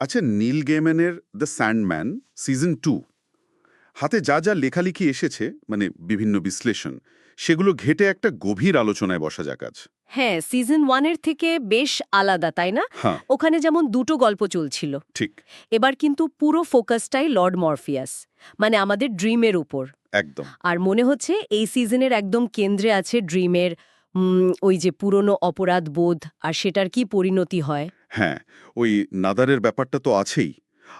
আচ্ছা নীল গেমেনের the sandman season two. হাতে যা যা লেখালেখি এসেছে মানে বিভিন্ন বিশ্লেষণ সেগুলো ঘেটে একটা গভীর আলোচনায় বসা যাক আজ। হ্যাঁ সিজন ওয়ানের থেকে বেশ আলাদা তাই না? হ্যাঁ। ওখানে যেমন দুটো গল্প চলছিল। ঠিক। এবার কিন্তু পুরো ফোকাসটাই লর্ড মরফিয়াস মানে আমাদের ড্রিমের উপর। একদম। আর মনে হচ্ছে এই সিজনের একদম কেন্দ্রে আছে ড্রিমের ওই যে পুরনো অপরাধ বোধ আর সেটার কি পরিণতি হয়? হ্যাঁ ওই নাদারের ব্যাপারটা তো আছেই।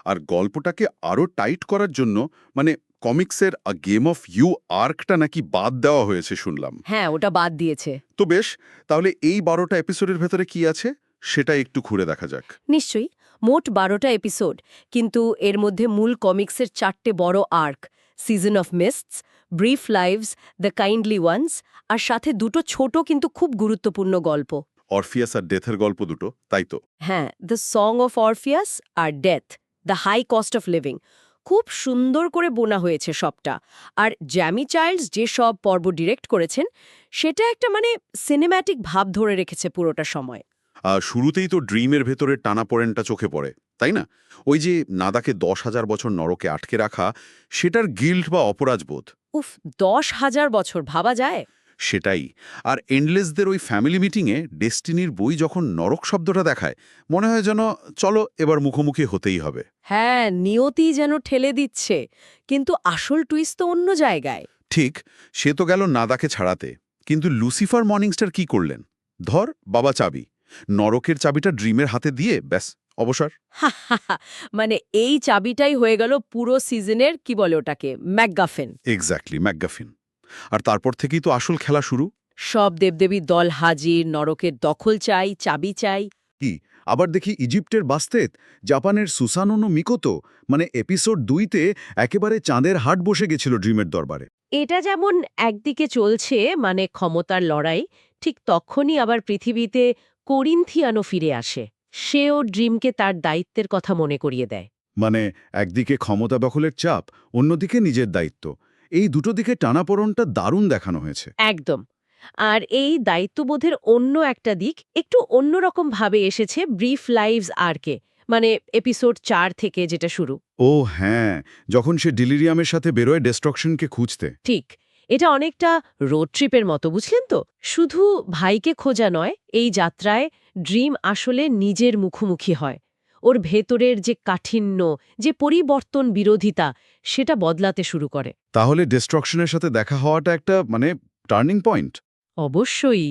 আর গল্পটাকে আরও টাইট করার জন্য মানে কমিক্সের আ গেম অফ ইউ আর্কটা নাকি বাদ দেওয়া হয়েছে শুনলাম। হ্যাঁ ওটা বাদ দিয়েছে। তো বেশ তাহলে এই বারোটা এপিসোডের ভেতরে কি আছে? সেটা একটু ঘুরে দেখা যাক। নিশ্চয়ই মোট বারোটা এপিসোড কিন্তু এর মধ্যে মূল কমিক্সের চারটে বড় arc season of mists brief lives the kindly ones আর সাথে দুটো ছোট কিন্তু খুব গুরুত্বপূর্ণ গল্প। অরফিয়াস আর ডেথের গল্প দুটো তাই তো? হ্যাঁ the song of Orpheus R death the high cost of living খুব সুন্দর করে বোনা হয়েছে সবটা। আর জ্যামি চাইল্ডস যে সব পর্ব ডিরেক্ট করেছেন সেটা একটা মানে সিনেম্যাটিক ভাব ধরে রেখেছে পুরোটা সময়। আর শুরুতেই তো ড্রিমের ভেতরে টানাপোড়েনটা চোখে পড়ে তাই না? ওই যে নাদাকে দশ হাজার বছর নরকে আটকে রাখা সেটার গিল্ড বা অপরাধবোধ উফ দশ হাজার বছর ভাবা যায়। সেটাই। আর এন্ডলেসদের ওই ফ্যামিলি মিটিংয়ে ডেস্টিনির বই যখন নরক শব্দটা দেখায় মনে হয় যেন চলো এবার মুখোমুখি হতেই হবে। হ্যাঁ নিয়তি যেন ঠেলে দিচ্ছে কিন্তু আসল টুইস্ট তো অন্য জায়গায়। ঠিক সে তো গেল নাদাকে ছাড়াতে। কিন্তু লুসিফার মর্নিংস্টার কি করলেন? ধর বাবা চাবি। নরকের চাবিটা ড্রিমের হাতে দিয়ে ব্যাস। অবসর? মানে এই চাবিটাই হয়ে গেল পুরো সিজনের কি বলে ওটাকে ম্যাকগাফেন। এক্স্যাক্টলি ম্যাকগাফিন। আর তারপর থেকেই তো আসল খেলা শুরু। সব দেবদেবী দল হাজির নরকের দখল চাই চাবি চাই। কি? আবার দেখি ইজিপ্টের বাস্তেত জাপানের সুসানোনো মিকোতো মানে এপিসোড দুইতে একেবারে চাঁদের হাট বসে গেছিল ড্রিমের দরবারে। এটা যেমন একদিকে চলছে মানে ক্ষমতার লড়াই ঠিক তখনই আবার পৃথিবীতে করিন্থিয়ানো ফিরে আসে। সেও ড্রিমকে তার দায়িত্বের কথা মনে করিয়ে দেয়। মানে একদিকে ক্ষমতা দখলের চাপ অন্যদিকে নিজের দায়িত্ব। এই দুটো দিকে টানাপোড়নটা দারুণ দেখানো হয়েছে। একদম। আর এই দায়িত্ববোধের অন্য একটা দিক একটু অন্যরকম ভাবে এসেছে ব্রিফ লাইভস আরকে মানে এপিসোড চার থেকে যেটা শুরু। ও হ্যাঁ যখন সে ডিলিরিয়ামের সাথে বেরোয় ডেস্ট্রাকশনকে খুঁজতে। ঠিক। এটা অনেকটা রোড ট্রিপের মতো বুঝলেন তো? শুধু ভাইকে খোঁজা নয় এই যাত্রায় ড্রিম আসলে নিজের মুখোমুখি হয়। ওর ভেতরের যে কাঠিন্য যে পরিবর্তন বিরোধিতা সেটা বদলাতে শুরু করে। তাহলে ডিস্ট্রাকশনের সাথে দেখা হওয়াটা একটা মানে টার্নিং পয়েন্ট অবশ্যই।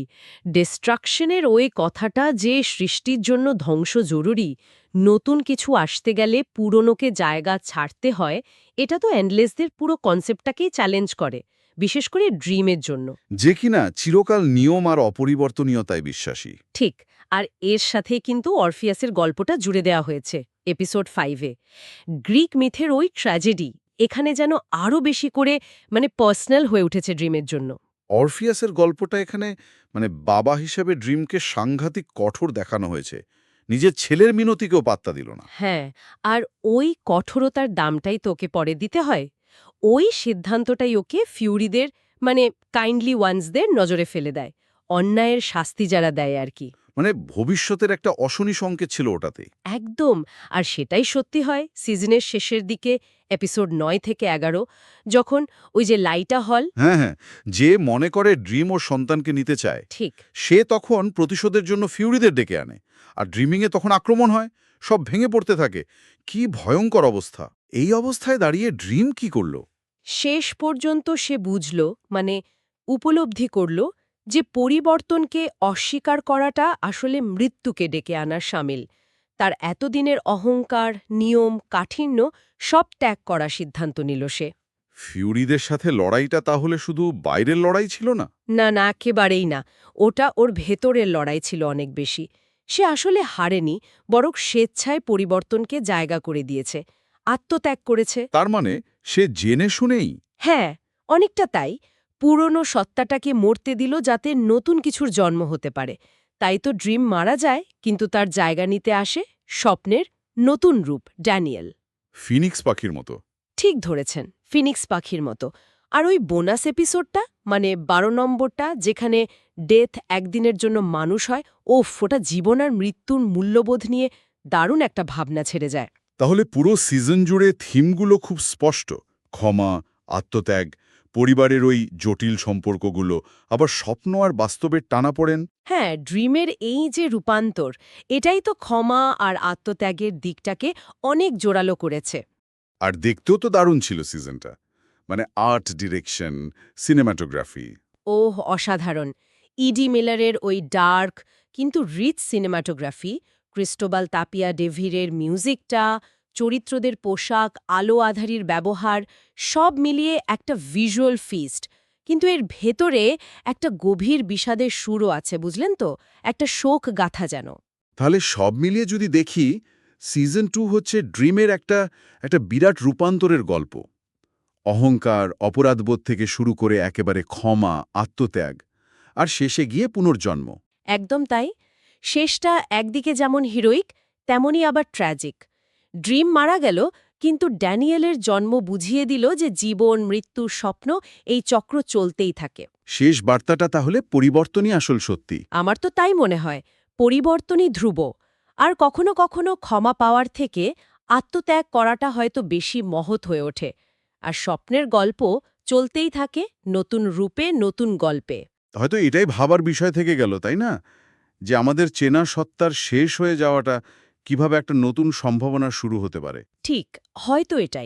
ডিস্ট্রাকশনের ওই কথাটা যে সৃষ্টির জন্য ধ্বংস জরুরি নতুন কিছু আসতে গেলে পুরনোকে জায়গা ছাড়তে হয় এটা তো অ্যান্ডলেসদের পুরো কনসেপ্টটাকেই চ্যালেঞ্জ করে। বিশেষ করে ড্রিমের জন্য। যে কিনা চিরকাল নিয়ম আর অপরিবর্তনীয়তায় বিশ্বাসী। ঠিক আর এর সাথে কিন্তু অরফিয়াসের গল্পটা জুড়ে দেওয়া হয়েছে এপিসোড ফাইভে গ্রিক মিথের ওই ট্র্যাজেডি এখানে যেন আরও বেশি করে মানে পার্সোনাল হয়ে উঠেছে ড্রিমের জন্য। অরফিয়াসের গল্পটা এখানে মানে বাবা হিসেবে ড্রিমকে সাংঘাতিক কঠোর দেখানো হয়েছে। নিজের ছেলের মিনতিকেও পাত্তা দিল না। হ্যাঁ আর ওই কঠোরতার দামটাই তোকে পরে দিতে হয়। ওই সিদ্ধান্তটাই ওকে ফিউরিদের মানে কাইন্ডলি ওয়ান্সদের নজরে ফেলে দেয়। অন্যায়ের শাস্তি যারা দেয় আর কি। মানে ভবিষ্যতের একটা অশনি সংকেত ছিল ওটাতে। একদম। আর সেটাই সত্যি হয় সিজনের শেষের দিকে এপিসোড নয় থেকে এগারো যখন ওই যে লাইটা হল। হ্যাঁ হ্যাঁ। যে মনে করে ড্রিম ওর সন্তানকে নিতে চায় ঠিক। সে তখন প্রতিশোধের জন্য ফিউরিদের ডেকে আনে। আর ড্রিমিংয়ে তখন আক্রমণ হয় সব ভেঙে পড়তে থাকে। কি ভয়ঙ্কর অবস্থা। এই অবস্থায় দাঁড়িয়ে ড্রিম কি করল? শেষ পর্যন্ত সে বুঝল মানে উপলব্ধি করল যে পরিবর্তনকে অস্বীকার করাটা আসলে মৃত্যুকে ডেকে আনার সামিল। তার এতদিনের অহংকার নিয়ম কাঠিন্য সব ত্যাগ করা সিদ্ধান্ত নিল সে। ফিউরিদের সাথে লড়াইটা তাহলে শুধু বাইরের লড়াই ছিল না? না না একেবারেই না। ওটা ওর ভেতরের লড়াই ছিল অনেক বেশি। সে আসলে হারেনি বরং স্বেচ্ছায় পরিবর্তনকে জায়গা করে দিয়েছে। আত্মত্যাগ করেছে। তার মানে সে জেনে শুনেই। হ্যাঁ অনেকটা তাই। পুরনো সত্তাটাকে মরতে দিল যাতে নতুন কিছুর জন্ম হতে পারে। তাই তো ড্রিম মারা যায় কিন্তু তার জায়গা নিতে আসে স্বপ্নের নতুন রূপ ড্যানিয়েল। ফিনিক্স পাখির মতো। ঠিক ধরেছেন ফিনিক্স পাখির মতো। আর ওই বোনাস এপিসোডটা মানে বারো নম্বরটা যেখানে ডেথ একদিনের জন্য মানুষ হয় ও ফোটা জীবন আর মৃত্যুর মূল্যবোধ নিয়ে দারুণ একটা ভাবনা ছেড়ে যায়। তাহলে পুরো সিজন জুড়ে থিমগুলো খুব স্পষ্ট। ক্ষমা আত্মত্যাগ পরিবারের ওই জটিল সম্পর্কগুলো আবার স্বপ্ন আর বাস্তবের টানা পড়েন। হ্যাঁ ড্রিমের এই যে রূপান্তর এটাই তো ক্ষমা আর আত্মত্যাগের দিকটাকে অনেক জোরালো করেছে। আর দেখতেও তো দারুণ ছিল সিজনটা। মানে আর্ট ডিরেকশন সিনেমাটোগ্রাফি। ওহ অসাধারণ। ইডি মিলারের ওই ডার্ক কিন্তু রিচ সিনেমাটোগ্রাফি ক্রিস্টোবাল তাপিয়া ডেভিরের মিউজিকটা চরিত্রদের পোশাক আলো আধারির ব্যবহার সব মিলিয়ে একটা ভিজুয়াল ফিস্ট কিন্তু এর ভেতরে একটা গভীর বিষাদের সুরও আছে বুঝলেন তো? একটা শোক গাথা যেন। তাহলে সব মিলিয়ে যদি দেখি সিজন টু হচ্ছে ড্রিমের একটা একটা বিরাট রূপান্তরের গল্প। অহংকার অপরাধবোধ থেকে শুরু করে একেবারে ক্ষমা আত্মত্যাগ আর শেষে গিয়ে পুনর্জন্ম। একদম তাই। শেষটা একদিকে যেমন হিরোইক তেমনই আবার ট্র্যাজিক। ড্রিম মারা গেল কিন্তু ড্যানিয়েলের জন্ম বুঝিয়ে দিল যে জীবন মৃত্যু স্বপ্ন এই চক্র চলতেই থাকে। শেষ বার্তাটা তাহলে পরিবর্তনই আসল সত্যি। আমার তো তাই মনে হয় পরিবর্তনই ধ্রুব। আর কখনো কখনো ক্ষমা পাওয়ার থেকে আত্মত্যাগ করাটা হয়তো বেশি মহৎ হয়ে ওঠে। আর স্বপ্নের গল্প চলতেই থাকে নতুন রূপে নতুন গল্পে। হয়তো এটাই ভাবার বিষয় থেকে গেল তাই না? যে আমাদের চেনা সত্তার শেষ হয়ে যাওয়াটা কীভাবে একটা নতুন সম্ভাবনা শুরু হতে পারে। ঠিক, হয়তো এটাই।